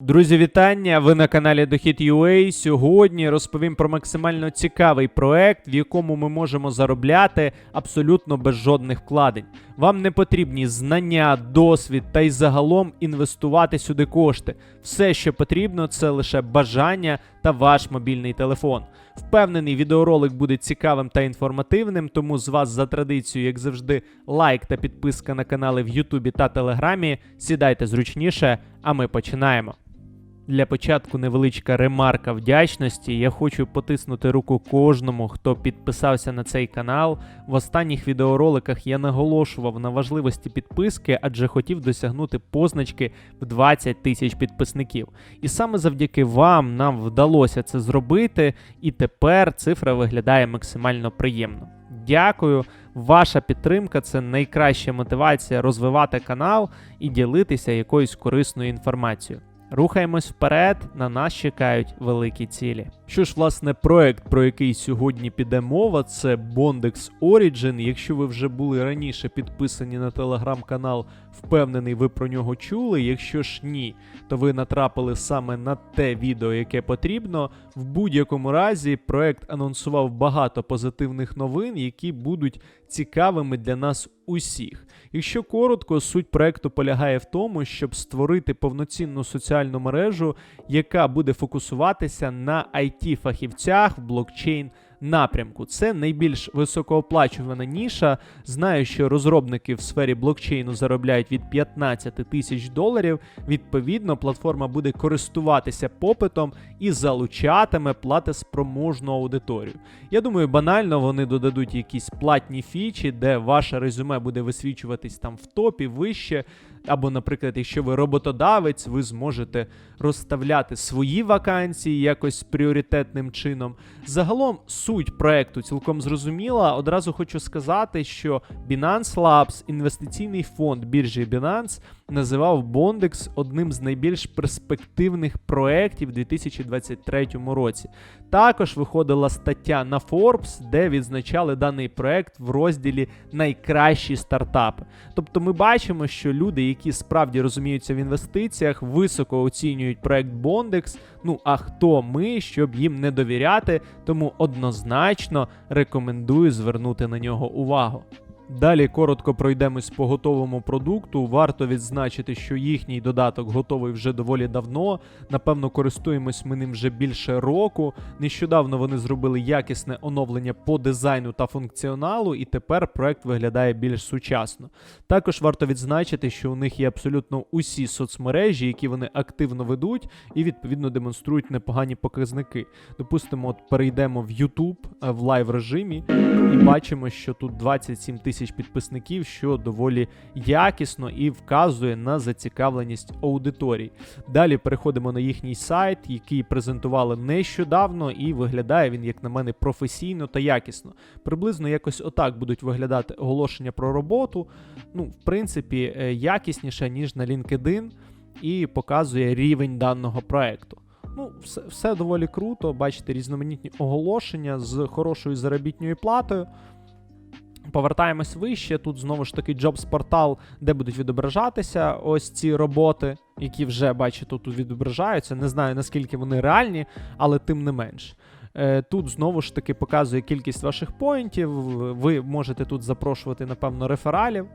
Друзі, вітання! Ви на каналі Дохід.UA. Сьогодні розповім про максимально цікавий проект, в якому ми можемо заробляти абсолютно без жодних вкладень. Вам не потрібні знання, досвід та й загалом інвестувати сюди кошти. Все, що потрібно, це лише бажання та ваш мобільний телефон. Впевнений, відеоролик буде цікавим та інформативним, тому з вас за традицією, як завжди, лайк та підписка на канали в Ютубі та Телеграмі. Сідайте зручніше, а ми починаємо. Для початку невеличка ремарка вдячності. Я хочу потиснути руку кожному, хто підписався на цей канал. В останніх відеороликах я наголошував на важливості підписки, адже хотів досягнути позначки в 20 тисяч підписників. І саме завдяки вам нам вдалося це зробити, і тепер цифра виглядає максимально приємно. Дякую, ваша підтримка це найкраща мотивація розвивати канал і ділитися якоюсь корисною інформацією. Рухаємось вперед, на нас чекають великі цілі. Що ж, власне, проект, про який сьогодні піде мова, це Bondex Origin. Якщо ви вже були раніше підписані на телеграм-канал, впевнений, ви про нього чули. Якщо ж ні, то ви натрапили саме на те відео, яке потрібно. В будь-якому разі проект анонсував багато позитивних новин, які будуть цікавими для нас усіх. Якщо коротко, суть проекту полягає в тому, щоб створити повноцінну соціальну мережу, яка буде фокусуватися на it фахівцях в блокчейн напрямку. Це найбільш високооплачувана ніша. Знаю, що розробники в сфері блокчейну заробляють від 15 тисяч доларів. Відповідно, платформа буде користуватися попитом і залучатиме платеспроможну аудиторію. Я думаю, банально вони додадуть якісь платні фічі, де ваше резюме буде висвічуватись там в топі вище. Або, наприклад, якщо ви роботодавець, ви зможете розставляти свої вакансії якось пріоритетним чином. Загалом суть проекту цілком зрозуміла. Одразу хочу сказати, що Binance Labs, інвестиційний фонд біржі Binance, називав Bondex одним з найбільш перспективних проєктів у 2023 році. Також виходила стаття на Forbes, де відзначали даний проект в розділі Найкращі стартапи. Тобто ми бачимо, що люди, які справді розуміються в інвестиціях, високо оцінюють проект Bondex. Ну а хто ми, щоб їм не довіряти, тому однозначно рекомендую звернути на нього увагу. Далі коротко пройдемось по готовому продукту. Варто відзначити, що їхній додаток готовий вже доволі давно. Напевно, користуємось ми ним вже більше року. Нещодавно вони зробили якісне оновлення по дизайну та функціоналу, і тепер проект виглядає більш сучасно. Також варто відзначити, що у них є абсолютно усі соцмережі, які вони активно ведуть, і відповідно демонструють непогані показники. Допустимо, от перейдемо в YouTube е, в лайв режимі і бачимо, що тут 27 тисяч підписників, що доволі якісно і вказує на зацікавленість аудиторії. Далі переходимо на їхній сайт, який презентували нещодавно, і виглядає він, як на мене, професійно та якісно. Приблизно якось отак будуть виглядати оголошення про роботу. Ну, в принципі, е, якісніше, ніж на LinkedIn, і показує рівень даного проекту. Ну, все, все доволі круто. Бачите, різноманітні оголошення з хорошою заробітною платою. Повертаємось вище. Тут знову ж таки Jobs портал, де будуть відображатися ось ці роботи, які вже бачите, тут відображаються. Не знаю наскільки вони реальні, але тим не менш. Е, Тут знову ж таки показує кількість ваших поінтів. Ви можете тут запрошувати, напевно, рефералів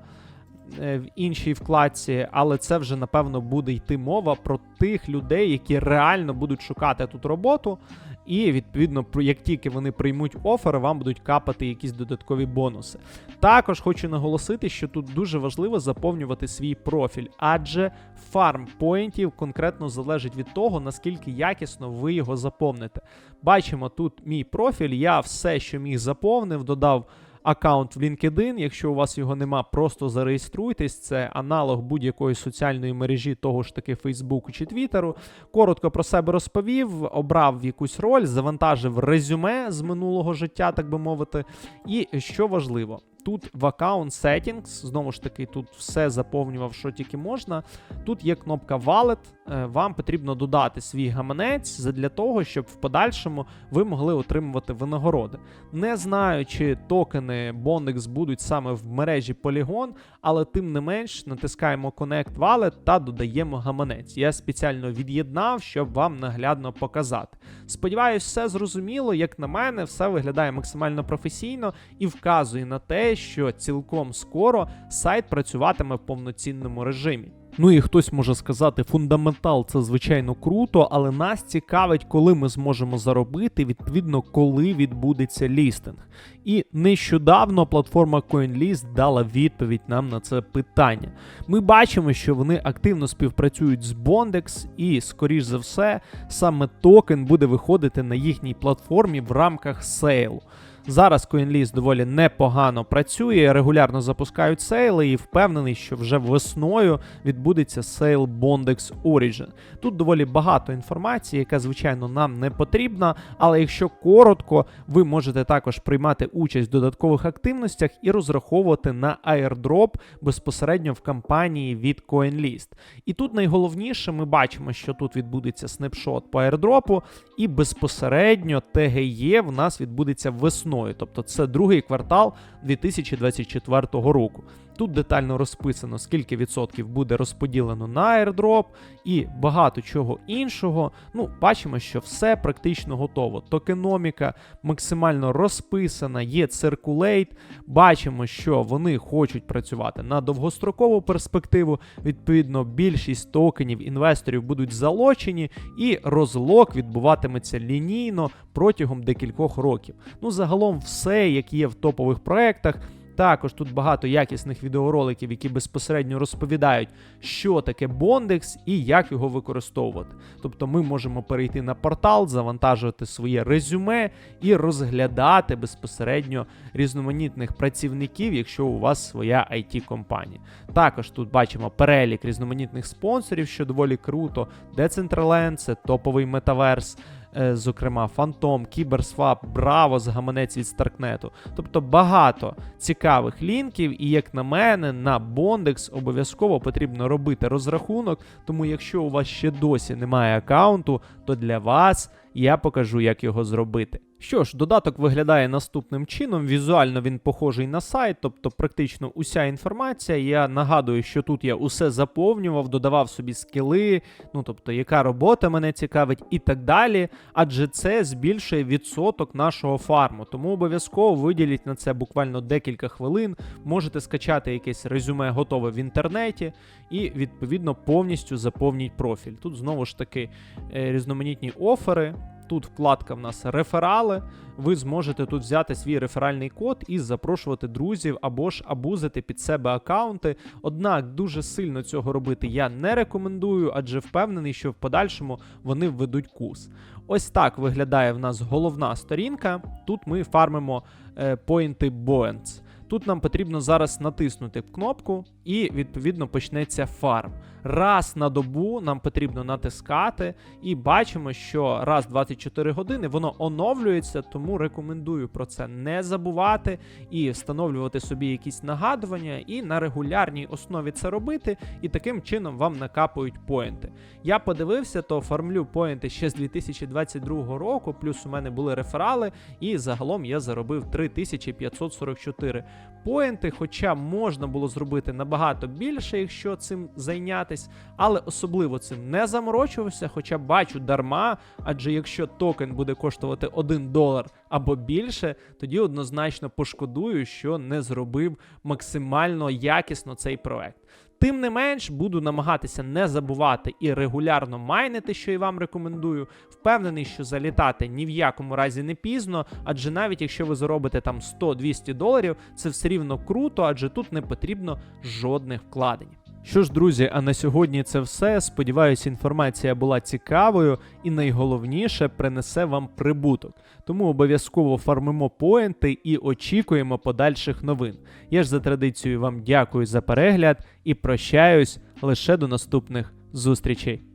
е, в іншій вкладці, але це вже напевно буде йти мова про тих людей, які реально будуть шукати тут роботу. І відповідно, як тільки вони приймуть офер, вам будуть капати якісь додаткові бонуси. Також хочу наголосити, що тут дуже важливо заповнювати свій профіль, адже фарм поінтів конкретно залежить від того, наскільки якісно ви його заповните. Бачимо тут мій профіль. Я все, що міг заповнив, додав. Аккаунт в LinkedIn, якщо у вас його нема, просто зареєструйтесь. Це аналог будь-якої соціальної мережі, того ж таки Фейсбуку чи Твіттеру. Коротко про себе розповів, обрав якусь роль, завантажив резюме з минулого життя, так би мовити. І що важливо, Тут в Account Settings, знову ж таки, тут все заповнював, що тільки можна. Тут є кнопка Wallet. Е, Вам потрібно додати свій гаманець для того, щоб в подальшому ви могли отримувати винагороди. Не знаю, чи токени Bondex будуть саме в мережі Polygon, але тим не менш натискаємо Connect Wallet та додаємо гаманець. Я спеціально від'єднав, щоб вам наглядно показати. Сподіваюсь, все зрозуміло. Як на мене, все виглядає максимально професійно і вказує на те, що цілком скоро сайт працюватиме в повноцінному режимі. Ну і хтось може сказати, фундаментал це звичайно круто, але нас цікавить, коли ми зможемо заробити, відповідно, коли відбудеться лістинг. І нещодавно платформа CoinList дала відповідь нам на це питання. Ми бачимо, що вони активно співпрацюють з Bondex, і, скоріш за все, саме токен буде виходити на їхній платформі в рамках сейлу. Зараз CoinList доволі непогано працює, регулярно запускають сейли і впевнений, що вже весною відбудеться сейл Bondex Origin. Тут доволі багато інформації, яка, звичайно, нам не потрібна, але якщо коротко, ви можете також приймати участь в додаткових активностях і розраховувати на airdrop безпосередньо в кампанії від CoinList. І тут найголовніше, ми бачимо, що тут відбудеться снапшот по airdropу, і безпосередньо ТГЄ в нас відбудеться весною, тобто це другий квартал 2024 року. Тут детально розписано, скільки відсотків буде розподілено на airdrop і багато чого іншого. Ну, бачимо, що все практично готово. Токеноміка максимально розписана, є Circulate. Бачимо, що вони хочуть працювати на довгострокову перспективу. Відповідно, більшість токенів інвесторів будуть залочені, і розлок відбуватиметься лінійно протягом декількох років. Ну, загалом, все, як є в топових проектах. Також тут багато якісних відеороликів, які безпосередньо розповідають, що таке Bondex і як його використовувати. Тобто ми можемо перейти на портал, завантажувати своє резюме і розглядати безпосередньо різноманітних працівників, якщо у вас своя it компанія Також тут бачимо перелік різноманітних спонсорів, що доволі круто. Decentraland – це топовий метаверс. Е, зокрема, Фантом, Кіберсвап, Браво з гаманець від Старкнету. Тобто багато цікавих лінків, і, як на мене, на Бондекс обов'язково потрібно робити розрахунок. Тому, якщо у вас ще досі немає аккаунту, то для вас я покажу, як його зробити. Що ж, додаток виглядає наступним чином. Візуально він похожий на сайт, тобто практично уся інформація. Я нагадую, що тут я усе заповнював, додавав собі скіли, ну тобто, яка робота мене цікавить, і так далі. Адже це збільшує відсоток нашого фарму. Тому обов'язково виділіть на це буквально декілька хвилин. Можете скачати якесь резюме готове в інтернеті, і відповідно повністю заповніть профіль. Тут знову ж таки е, різноманітні офери. Тут вкладка в нас реферали. Ви зможете тут взяти свій реферальний код і запрошувати друзів або ж абузити під себе аккаунти. Однак дуже сильно цього робити я не рекомендую, адже впевнений, що в подальшому вони введуть курс. Ось так виглядає в нас головна сторінка. Тут ми фармимо е, поінти Boents. Тут нам потрібно зараз натиснути кнопку, і відповідно почнеться фарм. Раз на добу нам потрібно натискати, і бачимо, що раз 24 години воно оновлюється, тому рекомендую про це не забувати і встановлювати собі якісь нагадування, і на регулярній основі це робити, і таким чином вам накапують поінти. Я подивився, то фармлю поінти ще з 2022 року, плюс у мене були реферали, і загалом я заробив 3544 поінти, хоча можна було зробити набагато більше, якщо цим зайнятись, але особливо цим не заморочувався, хоча бачу дарма, адже якщо токен буде коштувати 1 долар або більше, тоді однозначно пошкодую, що не зробив максимально якісно цей проект. Тим не менш, буду намагатися не забувати і регулярно майнити, що і вам рекомендую. Впевнений, що залітати ні в якому разі не пізно, адже навіть якщо ви заробите там 100-200 доларів, це все рівно круто, адже тут не потрібно жодних вкладень. Що ж, друзі, а на сьогодні це все. Сподіваюся, інформація була цікавою і найголовніше принесе вам прибуток. Тому обов'язково фармимо поінти і очікуємо подальших новин. Я ж за традицією вам дякую за перегляд і прощаюсь лише до наступних зустрічей.